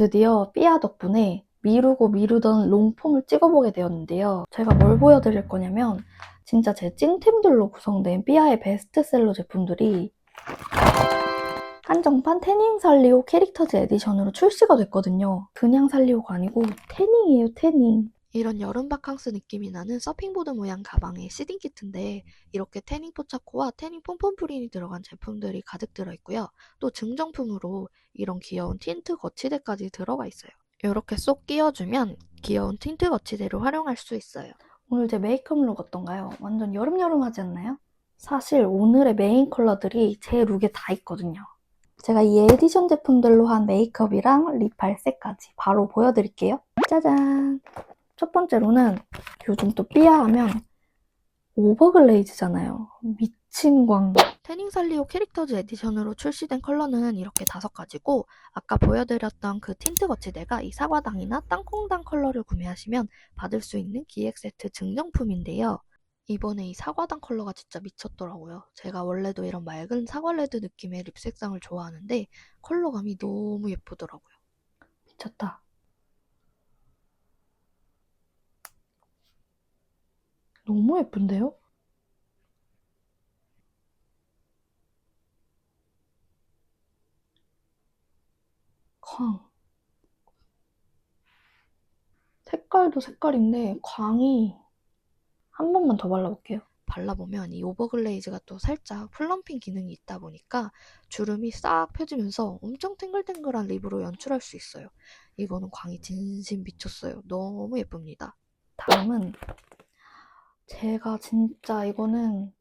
드디어 삐아 덕분에 미루고 미루던 롱폼을 찍어보게 되었는데요. 제가 뭘 보여드릴 거냐면 진짜 제 찐템들로 구성된 삐아의 베스트셀러 제품들이 한정판 태닝 살리오 캐릭터즈 에디션으로 출시가 됐거든요. 그냥 살리오가 아니고 태닝이에요, 태닝. 이런 여름 바캉스 느낌이 나는 서핑보드 모양 가방의 시딩 키트인데 이렇게 태닝 포차코와 태닝 폼폼 프린이 들어간 제품들이 가득 들어있고요. 또 증정품으로 이런 귀여운 틴트 거치대까지 들어가 있어요. 이렇게 쏙 끼워주면 귀여운 틴트 거치대로 활용할 수 있어요. 오늘 제 메이크업 룩 어떤가요? 완전 여름여름하지 않나요? 사실 오늘의 메인 컬러들이 제 룩에 다 있거든요. 제가 이 에디션 제품들로 한 메이크업이랑 립 발색까지 바로 보여드릴게요. 짜잔! 첫 번째로는 요즘 또 삐아 하면 오버글레이즈잖아요. 미친 광. 태닝 살리오 캐릭터즈 에디션으로 출시된 컬러는 이렇게 다섯 가지고 아까 보여드렸던 그 틴트 거치대가 이 사과당이나 땅콩당 컬러를 구매하시면 받을 수 있는 기획 세트 증정품인데요. 이번에 이 사과당 컬러가 진짜 미쳤더라고요. 제가 원래도 이런 맑은 사과레드 느낌의 립 색상을 좋아하는데 컬러감이 너무 예쁘더라고요. 미쳤다. 너무 예쁜데요? 광. 색깔도 색깔인데 광이 한 번만 더 발라볼게요. 발라보면 이 오버글레이즈가 또 살짝 플럼핑 기능이 있다 보니까 주름이 싹 펴지면서 엄청 탱글탱글한 립으로 연출할 수 있어요. 이거는 광이 진심 미쳤어요. 너무 예쁩니다. 다음은 제가 진짜 이거는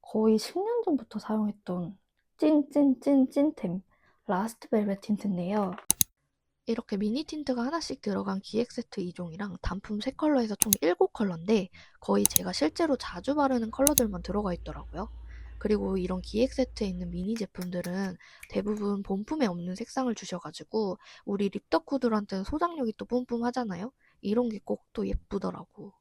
거의 10년 전부터 사용했던 찐찐찐 찐템 라스트 벨벳 틴트인데요. 이렇게 미니 틴트가 하나씩 들어간 기획 세트 2종이랑 단품 3컬러에서 총 7컬러인데 거의 제가 실제로 자주 바르는 컬러들만 들어가 있더라고요. 그리고 이런 기획 세트에 있는 미니 제품들은 대부분 본품에 없는 색상을 주셔가지고 우리 립덕후들한테는 소장력이 또 뿜뿜하잖아요. 이런 게 꼭 또 예쁘더라고.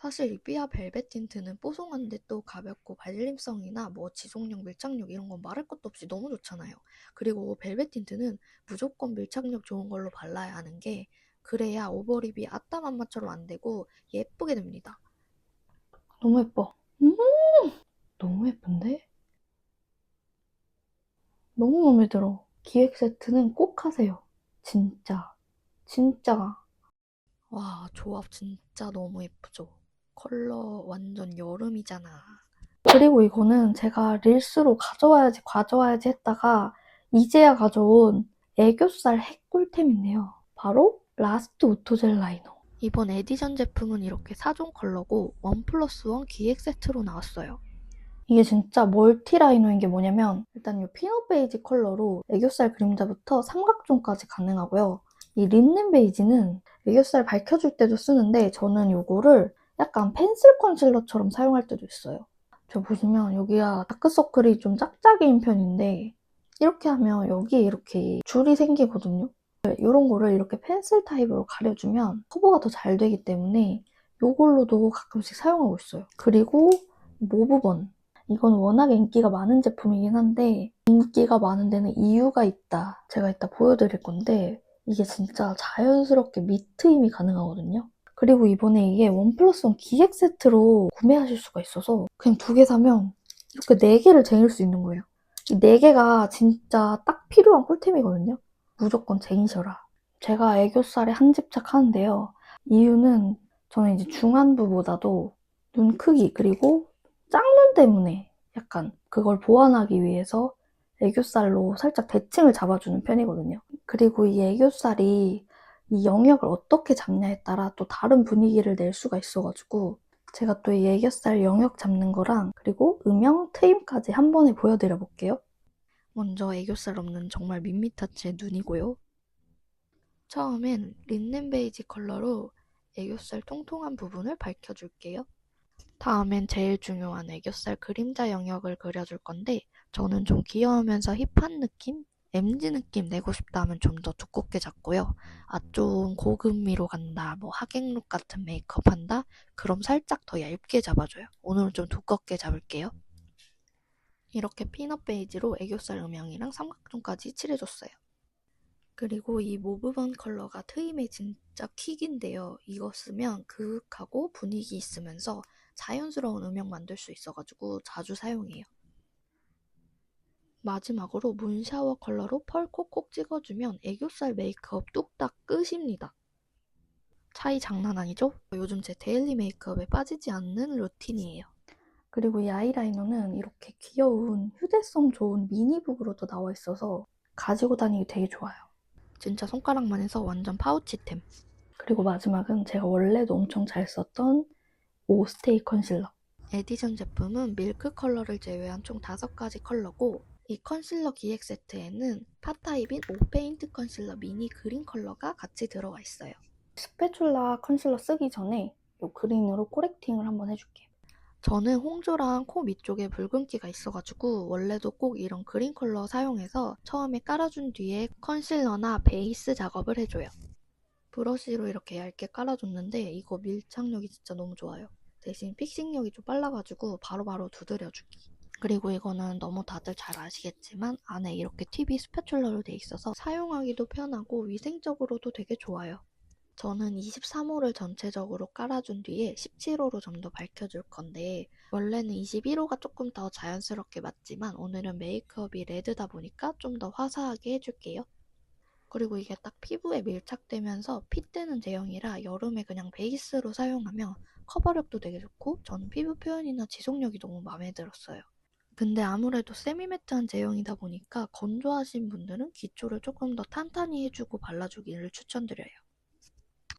사실 이 삐아 벨벳 틴트는 뽀송한데 또 가볍고 발림성이나 뭐 지속력, 밀착력 이런 건 말할 것도 없이 너무 좋잖아요. 그리고 벨벳 틴트는 무조건 밀착력 좋은 걸로 발라야 하는 게 그래야 오버립이 아따맘마처럼 안 되고 예쁘게 됩니다. 너무 예뻐. 음, 너무 예쁜데? 너무 마음에 들어. 기획 세트는 꼭 하세요. 진짜. 진짜. 와, 조합 진짜 너무 예쁘죠? 컬러 완전 여름이잖아. 그리고 이거는 제가 릴스로 가져와야지, 가져와야지 했다가 이제야 가져온 애교살 핵꿀템이네요. 바로 라스트 오토젤 라이너. 이번 에디션 제품은 이렇게 4종 컬러고 원 플러스 원 기획 세트로 나왔어요. 이게 진짜 멀티 라이너인 게 뭐냐면 일단 이 피넛 베이지 컬러로 애교살 그림자부터 삼각존까지 가능하고요. 이 린넨 베이지는 애교살 밝혀줄 때도 쓰는데 저는 이거를 약간 펜슬 컨실러처럼 사용할 때도 있어요. 저 보시면 여기가 다크서클이 좀 짝짝이인 편인데 이렇게 하면 여기에 이렇게 줄이 생기거든요. 이런 거를 이렇게 펜슬 타입으로 가려주면 커버가 더 잘 되기 때문에 이걸로도 가끔씩 사용하고 있어요. 그리고 모브번. 이건 워낙 인기가 많은 제품이긴 한데 인기가 많은 데는 이유가 있다. 제가 이따 보여드릴 건데 이게 진짜 자연스럽게 미트임이 가능하거든요. 그리고 이번에 이게 원 플러스 원 기획 세트로 구매하실 수가 있어서 그냥 두 개 사면 이렇게 네 개를 쟁일 수 있는 거예요. 이 네 개가 진짜 딱 필요한 꿀템이거든요. 무조건 쟁이셔라. 제가 애교살에 한 집착 하는데요. 이유는 저는 이제 중안부보다도 눈 크기 그리고 짝눈 때문에 약간 그걸 보완하기 위해서 애교살로 살짝 대칭을 잡아주는 편이거든요. 그리고 이 애교살이 이 영역을 어떻게 잡냐에 따라 또 다른 분위기를 낼 수가 있어가지고 제가 또 이 애교살 영역 잡는 거랑 그리고 음영 트임까지 한 번에 보여드려 볼게요. 먼저 애교살 없는 정말 밋밋한 제 눈이고요. 처음엔 린넨 베이지 컬러로 애교살 통통한 부분을 밝혀줄게요. 다음엔 제일 중요한 애교살 그림자 영역을 그려줄 건데 저는 좀 귀여우면서 힙한 느낌? MG 느낌 내고 싶다 하면 좀 더 두껍게 잡고요. 아, 좀 고급미로 간다, 뭐 하객룩 같은 메이크업 한다? 그럼 살짝 더 얇게 잡아줘요. 오늘은 좀 두껍게 잡을게요. 이렇게 피넛 베이지로 애교살 음영이랑 삼각존까지 칠해줬어요. 그리고 이 모브번 컬러가 트임의 진짜 킥인데요. 이거 쓰면 그윽하고 분위기 있으면서 자연스러운 음영 만들 수 있어가지고 자주 사용해요. 마지막으로 문샤워 컬러로 펄 콕콕 찍어주면 애교살 메이크업 뚝딱 끝입니다. 차이 장난 아니죠? 요즘 제 데일리 메이크업에 빠지지 않는 루틴이에요. 그리고 이 아이라이너는 이렇게 귀여운 휴대성 좋은 미니북으로도 나와 있어서 가지고 다니기 되게 좋아요. 진짜 손가락만 해서 완전 파우치템. 그리고 마지막은 제가 원래도 엄청 잘 썼던 오스테이 컨실러. 에디션 제품은 밀크 컬러를 제외한 총 5가지 컬러고 이 컨실러 기획 세트에는 파타입인 오페인트 컨실러 미니 그린 컬러가 같이 들어가 있어요. 스패츌라 컨실러 쓰기 전에 이 그린으로 코렉팅을 한번 해줄게요. 저는 홍조랑 코 밑쪽에 붉은기가 있어가지고 원래도 꼭 이런 그린 컬러 사용해서 처음에 깔아준 뒤에 컨실러나 베이스 작업을 해줘요. 브러쉬로 이렇게 얇게 깔아줬는데 이거 밀착력이 진짜 너무 좋아요. 대신 픽싱력이 좀 빨라가지고 바로바로 두드려주기. 그리고 이거는 너무 다들 잘 아시겠지만 안에 이렇게 팁이 스패츌러로 돼 있어서 사용하기도 편하고 위생적으로도 되게 좋아요. 저는 23호를 전체적으로 깔아준 뒤에 17호로 좀 더 밝혀줄 건데 원래는 21호가 조금 더 자연스럽게 맞지만 오늘은 메이크업이 레드다 보니까 좀 더 화사하게 해줄게요. 그리고 이게 딱 피부에 밀착되면서 핏되는 제형이라 여름에 그냥 베이스로 사용하면 커버력도 되게 좋고 저는 피부 표현이나 지속력이 너무 마음에 들었어요. 근데 아무래도 세미매트한 제형이다 보니까 건조하신 분들은 기초를 조금 더 탄탄히 해주고 발라주기를 추천드려요.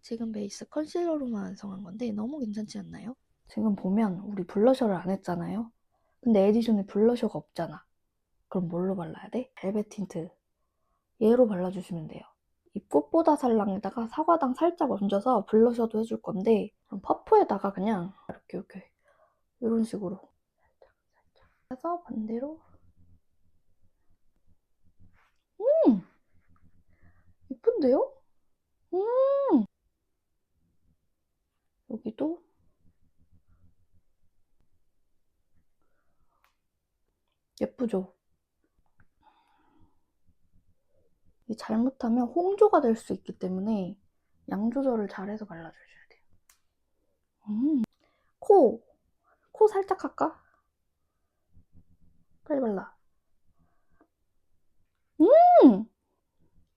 지금 베이스 컨실러로만 완성한 건데 너무 괜찮지 않나요? 지금 보면 우리 블러셔를 안 했잖아요. 근데 에디션에 블러셔가 없잖아. 그럼 뭘로 발라야 돼? 벨벳 틴트. 얘로 발라주시면 돼요. 이 꽃보다 살랑에다가 사과당 살짝 얹어서 블러셔도 해줄 건데 그럼 퍼프에다가 그냥 이렇게 이렇게 이런 식으로 해서 반대로 음! 예쁜데요? 음! 여기도 예쁘죠? 이 잘못하면 홍조가 될 수 있기 때문에 양 조절을 잘해서 발라주셔야 돼요. 음, 코! 코 살짝 할까? 빨리 발라. 음!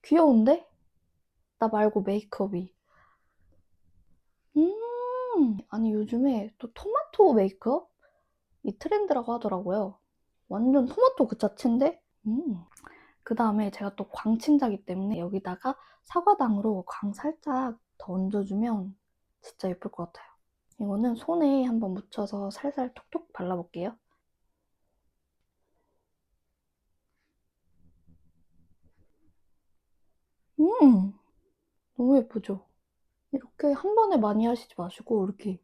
귀여운데? 나 말고 메이크업이. 음, 아니 요즘에 또 토마토 메이크업? 이 트렌드라고 하더라고요. 완전 토마토 그 자체인데? 음. 그 다음에 제가 또 광친자기 때문에 여기다가 사과당으로 광 살짝 더 얹어주면 진짜 예쁠 것 같아요. 이거는 손에 한번 묻혀서 살살 톡톡 발라볼게요. 음, 너무 예쁘죠? 이렇게 한 번에 많이 하시지 마시고 이렇게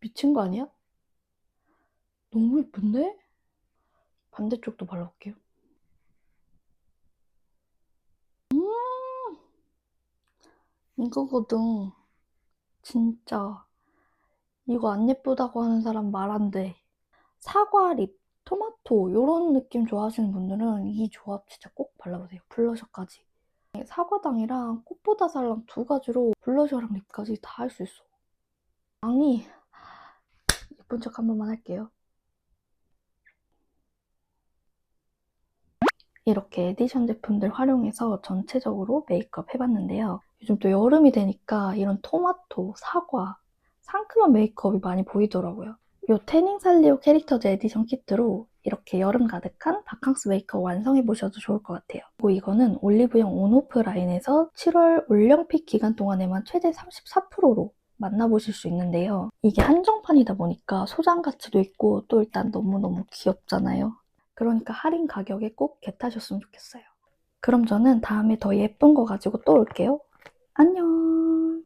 미친 거 아니야? 너무 예쁜데? 반대쪽도 발라볼게요. 음, 이거거든. 진짜. 이거 안 예쁘다고 하는 사람 말 안 돼. 사과 립, 토마토, 이런 느낌 좋아하시는 분들은 이 조합 진짜 꼭 발라보세요. 블러셔까지. 사과당이랑 꽃보다 살랑 두 가지로 블러셔랑 립까지 다 할 수 있어. 앙이 예쁜 척 한 번만 할게요. 이렇게 에디션 제품들 활용해서 전체적으로 메이크업 해봤는데요. 요즘 또 여름이 되니까 이런 토마토, 사과, 상큼한 메이크업이 많이 보이더라고요. 이 태닝 살리오 캐릭터즈 에디션 키트로 이렇게 여름 가득한 바캉스 메이크업 완성해 보셔도 좋을 것 같아요. 그리고 이거는 올리브영 온오프 라인에서 7월 올영픽 기간 동안에만 최대 34%로 만나보실 수 있는데요. 이게 한정판이다 보니까 소장 가치도 있고 또 일단 너무너무 귀엽잖아요. 그러니까 할인 가격에 꼭 겟하셨으면 좋겠어요. 그럼 저는 다음에 더 예쁜 거 가지고 또 올게요. 안녕!